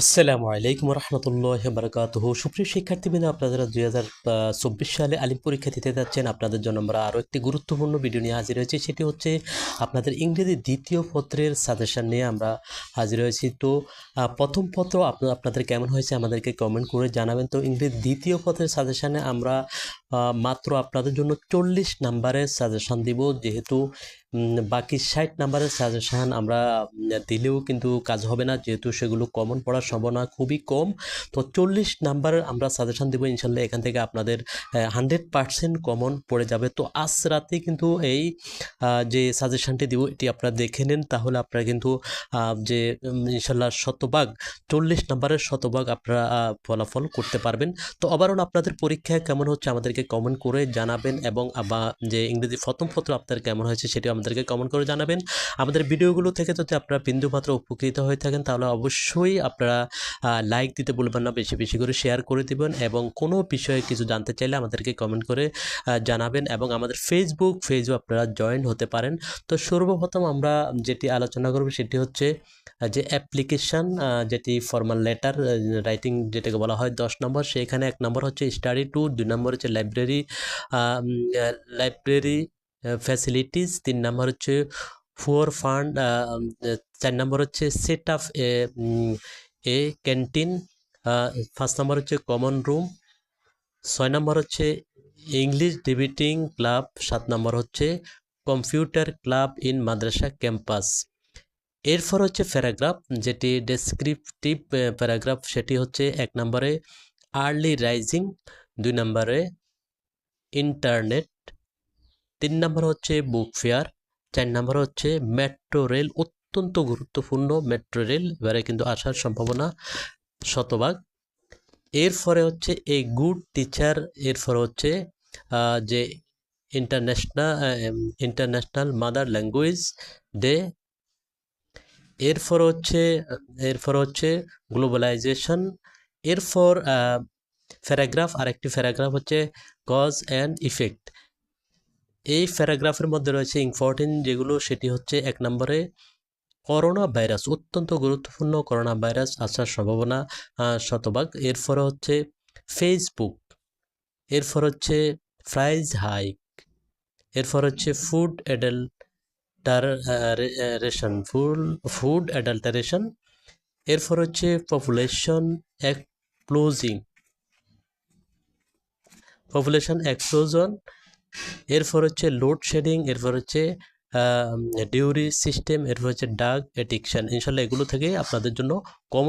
আসসালামু আলাইকুম রহমতুল্লাহ বারকাত সুপ্রিয় শিক্ষার্থীবৃন্দ, আপনারা দুই হাজার চব্বিশ সালে আলিম পরীক্ষা দিতে যাচ্ছেন। আপনাদের জন্য আমরা আরও একটি গুরুত্বপূর্ণ ভিডিও নিয়ে হাজির হয়েছি। সেটি হচ্ছে আপনাদের ইংরেজি দ্বিতীয় পত্রের সাজেশন নিয়ে আমরা হাজির হয়েছি। তো প্রথম পত্র আপনাদের কেমন হয়েছে আমাদেরকে কমেন্ট করে জানাবেন। তো, ইংরেজি দ্বিতীয় পত্রের সাজেশানে আমরা মাত্র আপনাদের জন্য চল্লিশ নাম্বারের সাজেশান দিব। যেহেতু বাকি ষাট নাম্বারের সাজেশান আমরা দিলেও কিন্তু কাজ হবে না। যেহেতু সেগুলো কমন পড়ার সম্ভাবনা খুবই কম। তো চল্লিশ নাম্বারের আমরা সাজেশান দেবো, ইনশাল্লাহ এখান থেকে আপনাদের হান্ড্রেড পার্সেন্ট কমন পড়ে যাবে। তো আজ রাতে কিন্তু এই যে সাজেশানটি দিব, এটি আপনারা দেখে নেন। তাহলে আপনারা কিন্তু যে ইনশাল্লাহ শতভাগ, চল্লিশ নাম্বারের শতভাগ আপনারা ফলাফল করতে পারবেন। তো আবারও আপনাদের পরীক্ষা কেমন হচ্ছে আমাদেরকে কমেন্ট করে জানাবেন এবং আবার যে ইংরেজি প্রথম পত্র আপনার কেমন হয়েছে সেটি আমাদেরকে কমেন্ট করে জানাবেন। আমাদের ভিডিওগুলো থেকে যদি আপনারা বিন্দুমাত্র উপকৃত হয়ে থাকেন, তাহলে অবশ্যই আপনারা লাইক দিতে বলবেন না, বেশি বেশি করে শেয়ার করে দিবেন এবং কোনো বিষয়ে কিছু জানতে চাইলে আমাদেরকে কমেন্ট করে জানাবেন এবং আমাদের ফেসবুক পেজও আপনারা জয়েন হতে পারেন। তো সর্বপ্রথম আমরা যেটি আলোচনা করব সেটি হচ্ছে যে অ্যাপ্লিকেশান যেটি ফর্মাল লেটার রাইটিং যেটাকে বলা হয় দশ নম্বর, সেখানে এক নম্বর হচ্ছে স্টাডি টু দুই নম্বর হচ্ছে লাইব্রেরি লাইব্রেরি ফ্যাসিলিটিস তিন নম্বর হচ্ছে ফুয়ার ফান্ড চার নম্বর হচ্ছে সেট আপ এ এ ক্যান্টিন পাঁচ নম্বর হচ্ছে কমন রুম ছয় নম্বর হচ্ছে ইংলিশ ডিবেটিং ক্লাব সাত নম্বর হচ্ছে computer club in madrasa campus এরপর হচ্ছে প্যারাগ্রাফ যেটি ডেসক্রিপটিভ প্যারাগ্রাফ সেটি হচ্ছে এক নম্বরে আর্লি রাইজিং দুই নম্বরে ইন্টারনেট তিন নম্বর হচ্ছে বুক ফেয়ার চার নম্বর হচ্ছে মেট্রো রেল অত্যন্ত গুরুত্বপূর্ণ মেট্রো রেল, এবারে কিন্তু আসার সম্ভাবনা শতভাগ। এরপরে হচ্ছে এ গুড টিচার, এরপরে হচ্ছে যে international international mother language day, এরপর হচ্ছে এরপর হচ্ছে গ্লোবালাইজেশন, এরপর প্যারাগ্রাফ, আরেকটি প্যারাগ্রাফ হচ্ছে কজ অ্যান্ড ইফেক্ট। এই প্যারাগ্রাফের মধ্যে রয়েছে ইম্পর্টেন্ট যেগুলো, সেটি হচ্ছে এক নম্বরে করোনা ভাইরাস, অত্যন্ত গুরুত্বপূর্ণ করোনা ভাইরাস আসার সম্ভাবনা শতভাগ। এরপরে হচ্ছে ফেসবুক এরপর হচ্ছে প্রাইজ হাইক এরপর হচ্ছে food adulteration full food adulteration এরপর হচ্ছে পপুলেশন এক্সপ্লোজিং পপুলেশন এক্সপ্লোজন এরপর হচ্ছে লোডশেডিং এরপর হচ্ছে ডিউরি সিস্টেম এরপর হচ্ছে ডাক এডিকশান ইনশাল্লাহ এগুলো থেকে আপনাদের জন্য কমন